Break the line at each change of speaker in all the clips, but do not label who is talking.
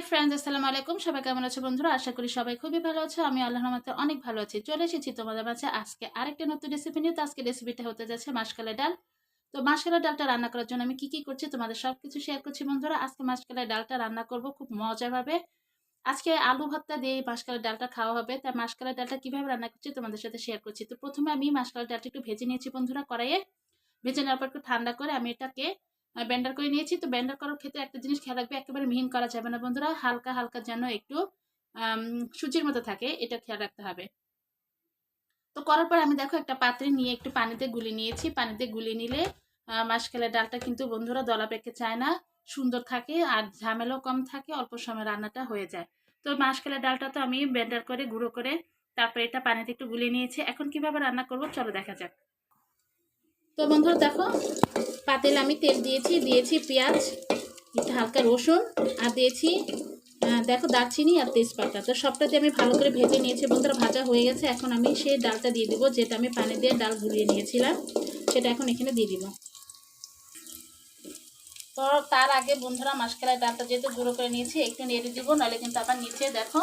Hi friends, আসসালামু আলাইকুম। সবাই কেমন আছো বন্ধুরা? আশা করি সবাই খুবই ভালো আছো। আমি আল্লাহর রহমতে অনেক ভালো আছি। চলে এসেছি তোমাদের মাঝে আজকে আরেকটা নতুন রেসিপি নিয়ে। তো আজকে রেসিপিটা হতে যাচ্ছে মাসকালের ডাল। তো মাসকালের ডালটা রান্না করার জন্য আমি কি কি করছি তোমাদের সব কিছু শেয়ার করছি বন্ধুরা। আজকে মাসকালের ডালটা রান্না করব খুব মজাভাবে। আজকে আলু ভর্তা দিয়ে মাসকালের ডালটা খাওয়া হবে। তাই মাসকালের ডালটা কীভাবে রান্না করছি তোমাদের সাথে শেয়ার করছি। তো প্রথমে আমি মাসকালের ডালটা একটু ভেজে নিয়েছি বন্ধুরা কড়াইয়ে। ভেজে নেওয়ার পর একটু ঠান্ডা করে আমি এটাকে ব্যান্ডার করে নিয়েছি। তো ব্যান্ডার করার ক্ষেত্রে একটা জিনিস খেয়াল রাখবে, একেবারে মিহিন করা যাবে না বন্ধুরা। হালকা হালকা যেন একটু সুজির মতো থাকে, এটা খেয়াল রাখতে হবে। তো করার পর আমি দেখো একটা পাত্রে নিয়ে একটু পানিতে গুলি নিয়েছি। পানিতে গুলি নিলে মাসকালের ডালটা কিন্তু বন্ধুরা দলা পেকে চায় না, সুন্দর থাকে আর ঝামেলাও কম থাকে, অল্প সময় রান্নাটা হয়ে যায়। তো মাসকালের ডালটা তো আমি ব্যান্ডার করে, গুঁড়ো করে তারপরে এটা পানিতে একটু গুলিয়ে নিয়েছি। এখন কীভাবে রান্না করব চলো দেখা যাক। তো বন্ধুরা দেখো পাতিল আমি তেল দিয়েছি দিয়েছি পেঁয়াজ, একটু হালকা রসুন, আর দিয়েছি দেখো দারচিনি আর তেজপাতা। তো সবটাতে আমি ভালো করে ভেজে নিয়েছি বন্ধুরা, ভাজা হয়ে গেছে। এখন আমি সেই ডালটা দিয়ে দিব, যেটা আমি পানি দিয়ে ডাল গুলিয়ে নিয়েছিলাম, সেটা এখন এখানে দিয়ে দিব। তো তার আগে বন্ধুরা মাসকালাই ডালটা যেহেতু গুঁড়ো করে নিয়েছি, একটু নেড়ে দিব, নাহলে কিন্তু আবার নিচে দেখো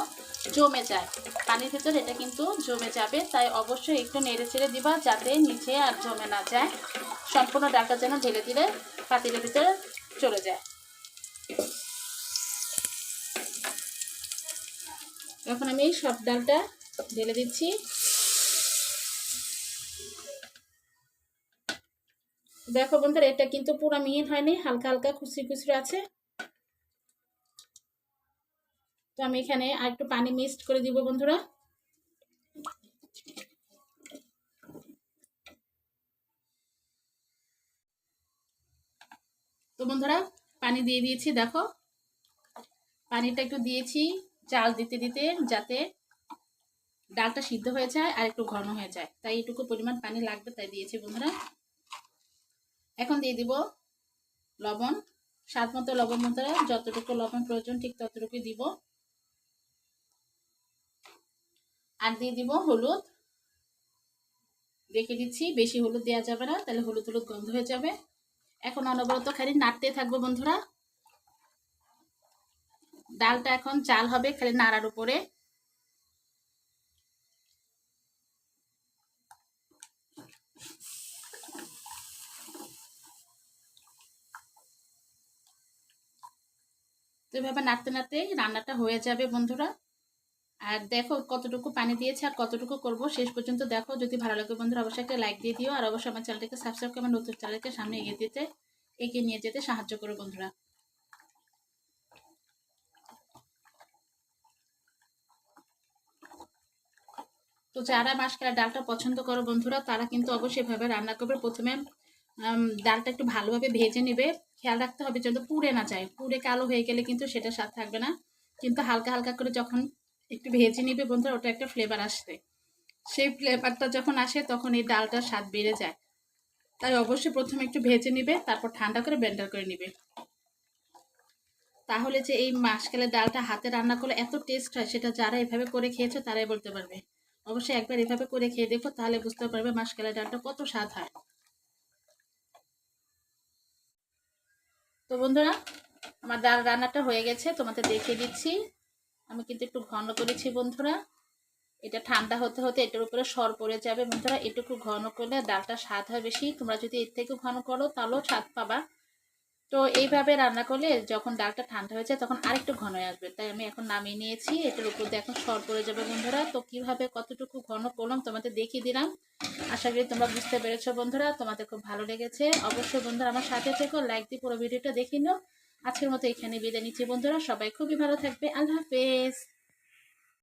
জমে যায়। পানির ভেতর এটা কিন্তু জমে যাবে, তাই অবশ্যই একটু নেড়ে ছেড়ে দিবা যাতে নিচে আর জমে না যায়। সম্পূর্ণ ডালটা যেন ঢেলে দিলে পাতিলের ভিতরে চলে যায়। এখন আমি সব ডালটা ঢেলে দিচ্ছি। দেখো বন্ধুরা, এটা কিন্তু পুরো মিহিন হয়নি, হালকা হালকা খুচরি খুচরি আছে। তো আমি এখানে আর একটু পানি মিক্সড করে দিব বন্ধুরা। তো বন্ধুরা, পানি দিয়ে দিয়েছি, দেখো। পানিটা একটু দিয়েছি, চাল দিতে দিতে, যাতে ডালটা সিদ্ধ হয়ে যায় আর একটু ঘন হয়ে যায়। তাই এটুকু পরিমাণ পানি লাগবে, তাই দিয়েছি বন্ধুরা। এখন দিয়ে দিব লবণ। স্বাদ মতো লবণ বন্ধুরা যতটুকু লবণ প্রয়োজন ঠিক ততটুকুই দিব। আর দিয়ে দিব হলুদ। রেখে দিচ্ছি বেশি হলুদ দেওয়া যাবে না, তাহলে হলুদ হলুদ গন্ধ হয়ে যাবে। এখন অনবরত খালি নাড়তে থাকব বন্ধুরা। ডালটা এখন চাল হবে খালি নাড়ার উপরে। তো এভাবে নাড়তে নাড়তে রান্নাটা হয়ে যাবে বন্ধুরা। আর দেখো কতটুকু পানি দিয়েছে আর কতটুকু করব শেষ পর্যন্ত দেখো। যদি ভালো লাগে বন্ধুরা, অবশ্যই একটা লাইক দিয়ে দিও। আর অবশ্যই আমার চ্যানেলটাকে সাবস্ক্রাইব করে আমার নতুন চ্যানেলকে সামনে এগিয়ে দিতে এগিয়ে নিয়ে যেতে সাহায্য করো বন্ধুরা। তো যারা মাসকালা ডালটা পছন্দ করো বন্ধুরা, তারা কিন্তু অবশ্যই এভাবে রান্না করবে। প্রথমে ডালটা একটু ভালোভাবে ভেজে নেবে। খেয়াল রাখতে হবে যেন পুড়ে না যায়। পুড়ে কালো হয়ে গেলে কিন্তু সেটা স্বাদ থাকবে না। কিন্তু হালকা হালকা করে যখন একটু ভেজে নিবে বন্ধুরা, ওটা একটা ফ্লেভার আসবে। সেই ফ্লেভারটা যখন আসে তখন এই ডালটার স্বাদ বেড়ে যায়। তাই অবশ্যই প্রথমে একটু ভেজে নিবে, তারপর ঠান্ডা করে ব্লেন্ডার করে নিবে। তাহলে যে এই মাসকালের ডালটা হাতে রান্না করলে এত টেস্ট হয়, সেটা যারা এভাবে করে খেয়েছে তারাই বলতে পারবে। অবশ্যই একবার এভাবে করে খেয়ে দেখো, তাহলে বুঝতে পারবে মাসকালের ডালটা কত স্বাদ হয়। তো বন্ধুরা, আমার ডাল রান্নাটা হয়ে গেছে, তোমাদের দেখিয়ে দিচ্ছি। আমি কিন্তু একটু ঘন করেছি বন্ধুরা। এটা ঠান্ডা হতে হতে এটার উপরে সর পড়ে যাবে। বন্ধুরা, এটুকু ঘন করলে ডালটা স্বাদ হয় বেশি। তোমরা যদি এর থেকে ঘন করো, তাহলেও স্বাদ পাবা। তো এইভাবে রান্না করলে যখন ডালটা ঠান্ডা হয়ে যায় তখন আরেকটু ঘন আসবে। তাই আমি এখন নামিয়ে নিয়েছি। এটার উপর দিয়ে এখন সর পড়ে যাবে বন্ধুরা। তো কীভাবে কতটুকু ঘন করলাম তোমাদের দেখিয়ে দিলাম। আশা করি তোমরা বুঝতে পেরেছ বন্ধুরা। তোমাদের খুব ভালো লেগেছে। অবশ্যই বন্ধুরা আমার সাথে থেকো। লাইক দিয়ে পুরো ভিডিওটা দেখে নিও। আজকের মতো এখানে বিদায় নিচ্ছি বন্ধুরা। সবাই খুবই ভালো থাকবে। আল্লাহ হাফেজ।